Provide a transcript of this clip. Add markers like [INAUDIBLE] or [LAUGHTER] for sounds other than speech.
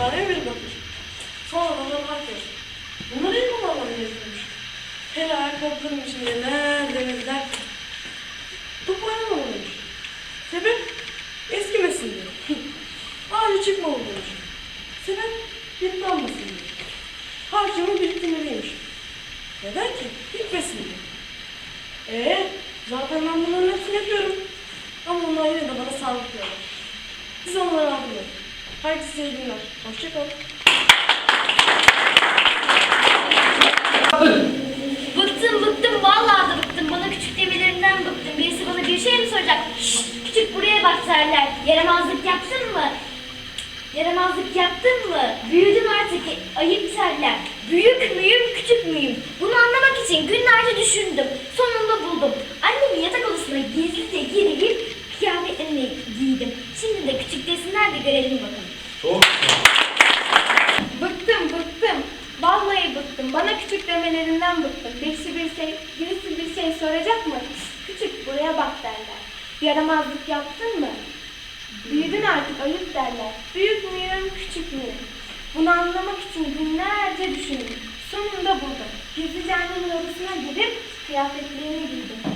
Bana bir bakmış. Sonra bana herkes. Bunları kullanmam gerekiyormuş. Hele ayakkabıların içinde nerede nezler. Top oynamamalıymış. Sebep eskimesin diye. [LAUGHS] Ağacı çıkmamalıymış. Sebep yıpranmasın diye. Harcımı biriktirmeliymiş. Neden ki? Gitmesin diye. Ee, zaten ben bunların hepsini yapıyorum. Ama onlar yine de bana sağlık diyorlar. Size iyi günler. Hoşçakalın. Bıktım bıktım vallahi da bıktım. Bana küçük demelerinden bıktım. Birisi bana bir şey mi soracak? Şşt, küçük buraya bak derler. Yaramazlık yaptın mı? Yaramazlık yaptın mı? Büyüdün artık. Ayıp derler. Büyük müyüm, küçük müyüm? Bunu anlamak için günlerce düşündüm. Sonunda buldum. Annemin yatak odasına gizlice girip kıyafetlerini giydim. Şimdi de küçük desinler de görelim bakalım. Bıktım bıktım. Vallahi bıktım. Bana küçük demelerinden bıktım. Birisi bir şey, birisi bir şey soracak mı? Küçük buraya bak derler. Yaramazlık yaptın mı? Büyüdün artık ayıp derler. Büyük müyüm, küçük müyüm? Bunu anlamak için günlerce düşündüm. Sonunda buldum. Gizlice annemin odasına gidip kıyafetlerini giydim.